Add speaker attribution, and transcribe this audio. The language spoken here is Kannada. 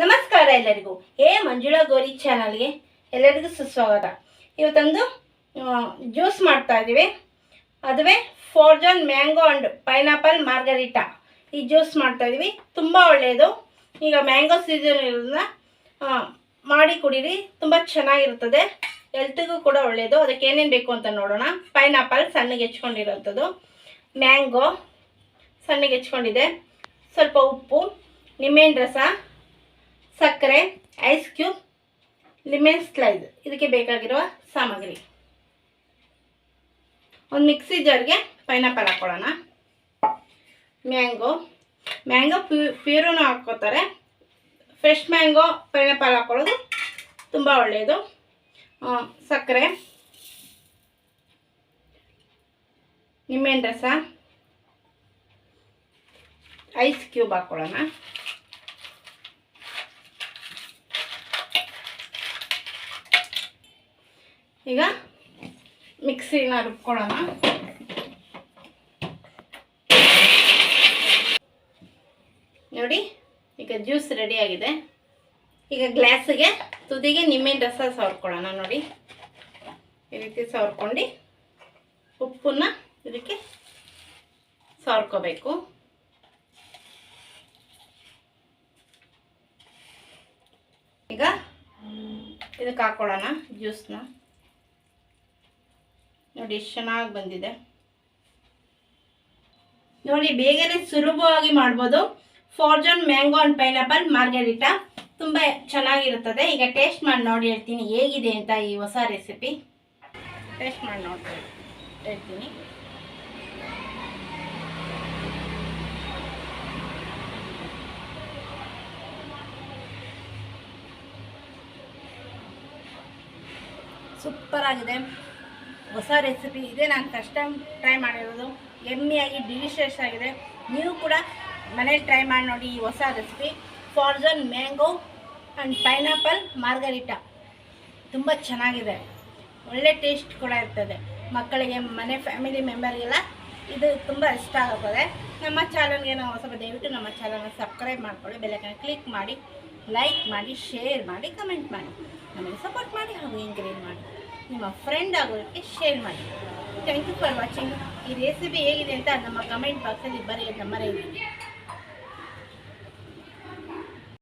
Speaker 1: ನಮಸ್ಕಾರ ಎಲ್ಲರಿಗೂ. ಏ ಮಂಜುಳಾ ಗೋರಿ ಚಾನಲ್ಗೆ ಎಲ್ಲರಿಗೂ ಸುಸ್ವಾಗತ. ಇವತ್ತೊಂದು ಜ್ಯೂಸ್ ಮಾಡ್ತಾ ಇದ್ದೀವಿ ಅದುವೇ frozen mango and pineapple margarita. ಈ ಜ್ಯೂಸ್ ಮಾಡ್ತಾ ಇದ್ದೀವಿ ತುಂಬ ಒಳ್ಳೆಯದು. ಈಗ ಮ್ಯಾಂಗೋ ಸೀಸನ್ ಇರೋದನ್ನ ಮಾಡಿ ಕುಡೀರಿ. ತುಂಬ ಚೆನ್ನಾಗಿರುತ್ತದೆ. ಎಲ್ತಿಗೂ ಕೂಡ ಒಳ್ಳೆಯದು. ಅದಕ್ಕೆ ಏನೇನು ಬೇಕು ಅಂತ ನೋಡೋಣ. ಪೈನಾಪಲ್ ಸಣ್ಣಗೆ ಹೆಚ್ಕೊಂಡಿರೋಂಥದ್ದು. ಮ್ಯಾಂಗೋ ಸಣ್ಣಗೆ ಹೆಚ್ಕೊಂಡಿದೆ. ಸ್ವಲ್ಪ ಉಪ್ಪು, ನಿಂಬೆಹಣ್ಣು ರಸ ಸಕ್ಕರೆ ಐಸ್ ಕ್ಯೂಬ್ ಲಿಮೆನ್ ಸ್ಲೈಸ್ ಇದಕ್ಕೆ ಬೇಕಾಗಿರುವ ಸಾಮಗ್ರಿ. ಒಂದು ಮಿಕ್ಸಿ ಜಾರ್ಗೆ ಪೈನಾಪಲ್ ಹಾಕ್ಕೊಳ್ಳೋಣ ಮ್ಯಾಂಗೋ ಮ್ಯಾಂಗೋ ಪ್ಯೂ ಪ್ಯೂರನ್ನು ಹಾಕ್ಕೋತಾರೆ. ಫ್ರೆಶ್ ಮ್ಯಾಂಗೋ ಪೈನಾಪಲ್ ಹಾಕ್ಕೊಳ್ಳೋದು ತುಂಬ ಒಳ್ಳೆಯದು ಸಕ್ಕರೆ. ನಿಂಬೆಹಣ್ಣು ರಸ. ಐಸ್ ಕ್ಯೂಬ್ ಹಾಕ್ಕೊಳ್ಳೋಣ ಈಗ ಮಿಕ್ಸಿನ ರುಬ್ಕೊಳ್ಳೋಣ. ನೋಡಿ, ಈಗ ಜ್ಯೂಸ್ ರೆಡಿ ಆಗಿದೆ. ಈಗ ಗ್ಲಾಸಿಗೆ ತುದಿಗೆ ನಿಂಬೆ ರಸ ಸವರ್ಕೊಳ್ಳೋಣ ನೋಡಿ. ಈ ರೀತಿ ಸವರ್ಕೊಂಡು ಉಪ್ಪನ್ನ ಇದಕ್ಕೆ ಸವರ್ಕೋಬೇಕು. ಈಗ ಇದಕ್ಕೆ ಹಾಕೊಳ್ಳೋಣ ಜ್ಯೂಸ್ನ. ನೋಡಿ, ಎಷ್ಟು ಚೆನ್ನಾಗಿ ಬಂದಿದೆ. ನೋಡಿ, ಬೇಗನೆ ಸುಲಭವಾಗಿ ಮಾಡ್ಬೋದು. Frozen mango and pineapple margarita ತುಂಬ ಚೆನ್ನಾಗಿರುತ್ತದೆ. ಈಗ ಟೇಸ್ಟ್ ಮಾಡಿ ನೋಡಿ, ಹೇಳ್ತೀನಿ, ಹೇಗಿದೆ ಅಂತ ಈ ಹೊಸ ರೆಸಿಪಿ ಟೇಸ್ಟ್ ಮಾಡಿ ನೋಡಿ, ಹೇಳ್ತೀನಿ. ಸೂಪರ್ ಆಗಿದೆ. ಹೊಸ ರೆಸಿಪಿ ಇದೇ, ನಾನು ಫಸ್ಟ್ ಟೈಮ್ ಟ್ರೈ ಮಾಡಿರೋದು. ಎಮ್ಮಿಯಾಗಿ ಡಿಲಿಷಿಯಸ್ ಆಗಿದೆ. ನೀವು ಕೂಡ ಮನೇಲಿ ಟ್ರೈ ಮಾಡಿ ನೋಡಿ ಈ ಹೊಸ recipe frozen mango and pineapple margarita ತುಂಬ ಚೆನ್ನಾಗಿದೆ. ಒಳ್ಳೆ ಟೇಸ್ಟ್ ಕೂಡ ಇರ್ತದೆ. ಮಕ್ಕಳಿಗೆ, ಮನೆ ಫ್ಯಾಮಿಲಿ ಮೆಂಬರ್ಗೆಲ್ಲ ಇದು ತುಂಬ ಇಷ್ಟ ಆಗುತ್ತದೆ. ನಮ್ಮ ಚಾನಲ್ಗೆ ನಾವು ಹೊಸ ದಯವಿಟ್ಟು ನಮ್ಮ ಚಾನಲ್ನ ಸಬ್ಸ್ಕ್ರೈಬ್ ಮಾಡ್ಕೊಳ್ಳಿ ಬೆಲ್ಲೈಕನ್ ಕ್ಲಿಕ್ ಮಾಡಿ ಲೈಕ್ ಮಾಡಿ ಶೇರ್ ಮಾಡಿ ಕಮೆಂಟ್ ಮಾಡಿ. ನಮಗೆ ಸಪೋರ್ಟ್ ಮಾಡಿ, ಹಾಗೂ ಎಂಕರೇಜ್ ಮಾಡಿ. ನಿಮ್ಮ ಫ್ರೆಂಡ್ ಆಗೋದಕ್ಕೆ ಶೇರ್ ಮಾಡಿ. ಥ್ಯಾಂಕ್ ಯು ಫಾರ್ ವಾಚಿಂಗ್ ಈ ರೆಸಿಪಿ ಹೇಗಿದೆ ಅಂತ ನಮ್ಮ ಕಮೆಂಟ್ ಬಾಕ್ಸಲ್ಲಿ ಬರೆಯೋದನ್ನ ಮರೆಯಬೇಡಿ